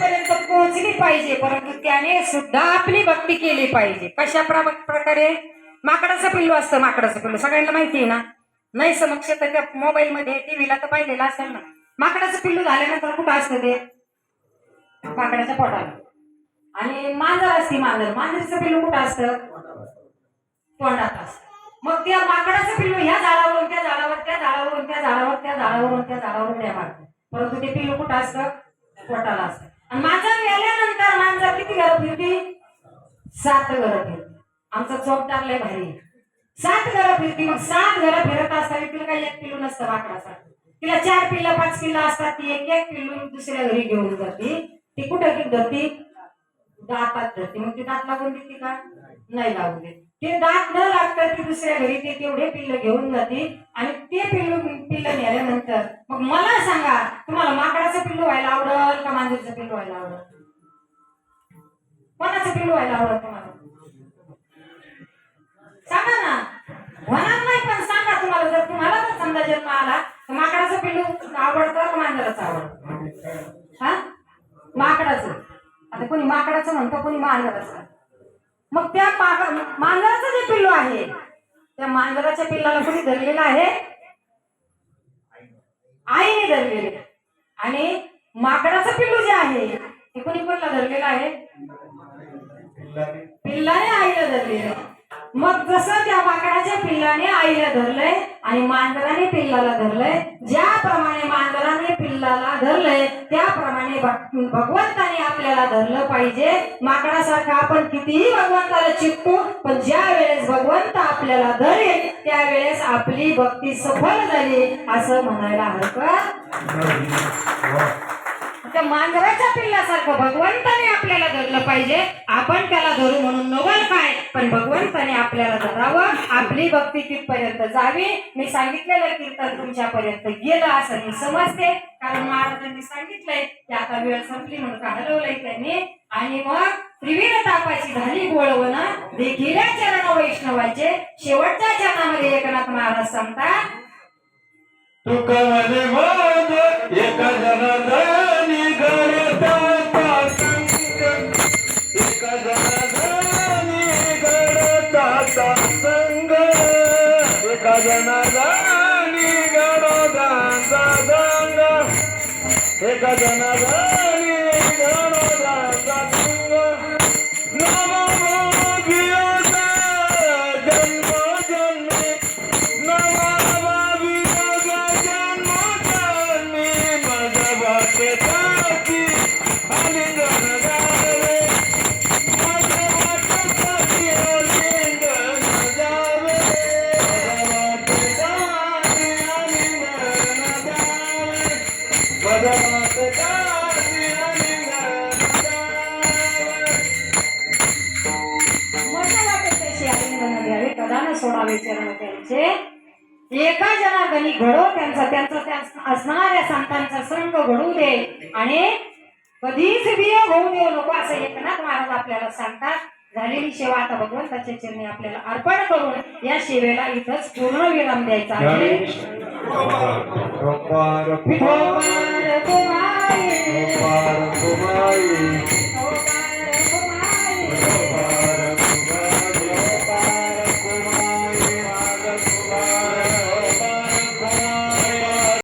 माणसापर्यंत पोहोचली पाहिजे परंतु त्याने सुद्धा आपली भक्ती केली पाहिजे. कशा प्रकारे? माकडाचं पिल्लू असतं माकडाचं पिल्लू. सगळ्यांना माहिती आहे ना? नाही समक्ष तर त्या मोबाईल मध्ये टीव्हीला तर पाहिलेलं असेल ना? माकडाचं पिल्लू झाल्यानंतर कुठं असतं ते? माकडाच्या पोटाला. आणि मांजर असते मांजर. मांजरीचं पिल्लू कुठं असतं? तोंडात असतं. मग त्या माकडाचं पिल्लू ह्या झाडावरून त्या झाडावर त्या झाडावरून त्या झाडावर त्या झाडावरून त्या झाडावरून त्या मारतं परंतु ते पिल्लू कुठं असतं? पोटाला असतं. आणि मांजर गेल्यानंतर मांजर किती घरं फिरती सात घरं फिरती आमचा चौक टाकलाय भारी. सात घरं फिरती मग सात घरं फिरत असताना तिला काही एक किलो नसतं माकडासाठी तिला चार पिल्लं पाच पिल्लं असतात. ती एक एक पिल्लू दुसऱ्या घरी घेऊन जाते. ती कुठं घेऊन जाते? दातात धरते मग ती दात लागून देते का? नाही लागू देत. ते दात न लागता ती दुसऱ्या घरी ते तेवढे पिल्ल घेऊन जाते आणि ते पिल्लू पिल्ल नेल्यानंतर मग मला सांगा तुम्हाला माकडाचं पिल्लू व्हायला आवडल का मांजरीचं पिल्लू व्हायला आवडल? कोणाचं पिल्लू व्हायला आवडत तुम्हाला? सांगा ना. होणार नाही पण सांगा तुम्हाला. जर तुम्हाला जर समजा जन्म आला तर माकडाचं पिल्लू आवडतं का मांजराचं आवडतं? हा? माकडाचं. आता कोणी माकडाचं म्हणतो कोणी मांजराचं. मग त्या मांजराचं जे आहे. त्या मांजराच्या पिल्लाला कोणी धरलेलं आहे? आईने धरलेले आणि माकडाचं पिल्लू जे आहे ते कोणी कोणला धरलेलं आहे? पिल्लाने. आईला धरलेलं मग जसं त्या माकडाच्या पिल्लाने आईला धरलंय आणि मांजराने पिल्लाला धरलंय ज्याप्रमाणे मांजराने पिल्लाला धरलंय त्याप्रमाणे भगवंताने आपल्याला धरलं पाहिजे. माकडासारखं आपण कितीही भगवंताला चिपतो पण ज्या वेळेस भगवंत आपल्याला धरेल त्यावेळेस आपली भक्ती सफल झाली असं म्हणायला हरकत त्या मांजराच्या पिल्लासारखं भगवंताने आपल्याला धरलं पाहिजे. आपण त्याला धरू म्हणून नवल काय? पण भगवंताने आपल्याला धरावं. आपली भक्ती तिथपर्यंत जावी. मी सांगितलेलं कीर्तन तुमच्यापर्यंत गेलं असं मी समजते. कारण महाराजांनी सांगितलंय की आता वेळ संपली म्हणून का हलवलंय त्यांनी? आणि मग त्रिवीर तापाची झाली गोळवण. देखील चरण वैष्णवाचे. शेवटच्या चरणामध्ये एकनाथ महाराज सांगतात एका जनाधानी घडोदांचा संग एका जनाधानी घडोदांचा सोडावे चरण त्यांचे एका जनार्दनी घडो त्यांचा त्यांचा त्या असणाऱ्या संतांचा संघ घडू दे आणि कधीच वियोग होऊ देऊ नको असं एकनाथ महाराज आपल्याला सांगतात झालेली सेवा आता भगवंताच्या चरणी आपल्याला अर्पण करून या सेवेला इथंच पूर्ण विराम द्यायचा आहे 关于。